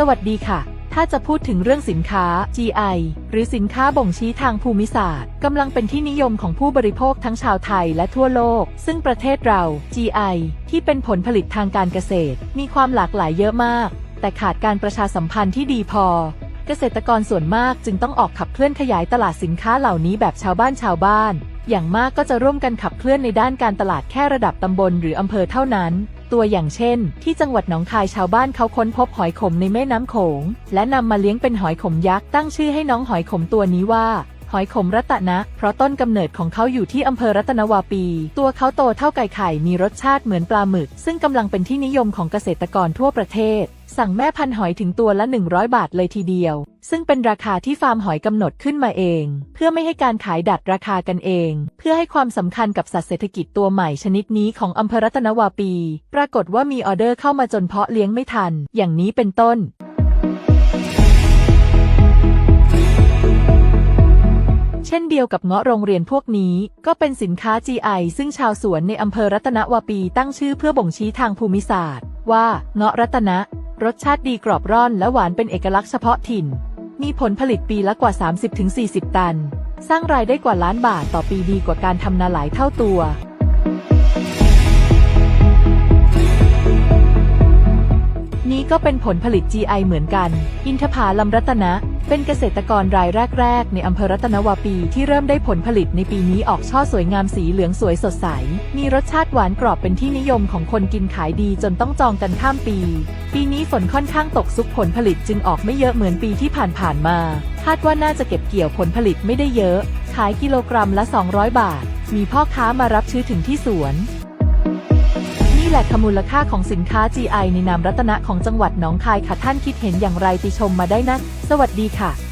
สวัสดีค่ะ ถ้าจะพูดถึงเรื่องสินค้า GI หรือสินค้าบ่งชี้ทางภูมิศาสตร์กำลังเป็นที่นิยมของผู้บริโภคทั้งชาวไทยและทั่วโลก ซึ่งประเทศเรา GI ที่เป็นผลผลิตทางการเกษตร มีความหลากหลายเยอะมาก แต่ขาดการประชาสัมพันธ์ที่ดีพอ เกษตรกรส่วนมากจึงต้องออกขับเคลื่อนขยายตลาดสินค้าเหล่านี้แบบชาวบ้านชาวบ้าน อย่างมากก็จะร่วมกันขับเคลื่อนในด้านการตลาดแค่ระดับตำบลหรืออำเภอเท่านั้น ตัวอย่างเช่น ที่จังหวัดหนองคายชาวบ้านเขาค้นพบหอยขมในแม่น้ำโขง และนำมาเลี้ยงเป็นหอยขมยักษ์ตั้งชื่อให้น้องหอยขมตัวนี้ว่า หอยขมรัตนะ เพราะต้นกำเนิดของเขาอยู่ที่อำเภอรัตนวาปี ตัวเขาโตเท่าไก่ไข่ มีรสชาติเหมือนปลาหมึก ซึ่งกำลังเป็นที่นิยมของเกษตรกรทั่วประเทศ สั่งแม่พันหอยถึงตัวละ 100 บาทเลยทีเดียว ซึ่งเป็นราคาที่ฟาร์มหอยกำหนดขึ้นมาเอง เพื่อไม่ให้การขายดัดราคากันเอง เพื่อให้ความสำคัญกับสัตว์เศรษฐกิจตัวใหม่ชนิดนี้ของอำเภอรัตนวาปี ปรากฏว่ามีออเดอร์เข้ามาจนเพาะเลี้ยงไม่ทัน อย่างนี้เป็นต้น ช่นเดียวกับเงาะโรงเรียนพวกนี้ ก็เป็นสินค้า GI ซึ่งชาวสวนในอำเภอรัตนวาปีตั้งชื่อเพื่อบ่งชี้ทางภูมิศาสตร์ ว่าเงาะรัตนะ รสชาติดีกรอบร่อนและหวานเป็นเอกลักษณ์เฉพาะถิ่น มีผลผลิตปีละกว่า 30-40 ตัน สร้างรายได้กว่าล้านบาทต่อปีดีกว่าการทำนาหลายเท่าตัว ก็เป็นผลผลิต GI เหมือนกัน อินทผาลัมรัตนะ เป็นเกษตรกรรายแรก ๆ ในอำเภอรัตนวาปีที่เริ่มได้ผลผลิตในปีนี้ออกช่อสวยงามสีเหลืองสวยสดใส มีรสชาติหวานกรอบเป็นที่นิยมของคนกินขายดีจนต้องจองกันข้ามปี ปีนี้ฝนค่อนข้างตกซุกผลผลิตจึงออกไม่เยอะเหมือนปีที่ผ่านๆมา คาดว่าน่าจะเก็บเกี่ยวผลผลิตไม่ได้เยอะ ขายกิโลกรัมละ 200 บาท มีพ่อค้ามารับซื้อถึงที่สวน นี่แหละคมูลค่าของสินค้า GI ในนามรัตนะของจังหวัดหนองคายค่ะท่านคิดเห็นอย่างไรติชมมาได้นะ สวัสดีค่ะ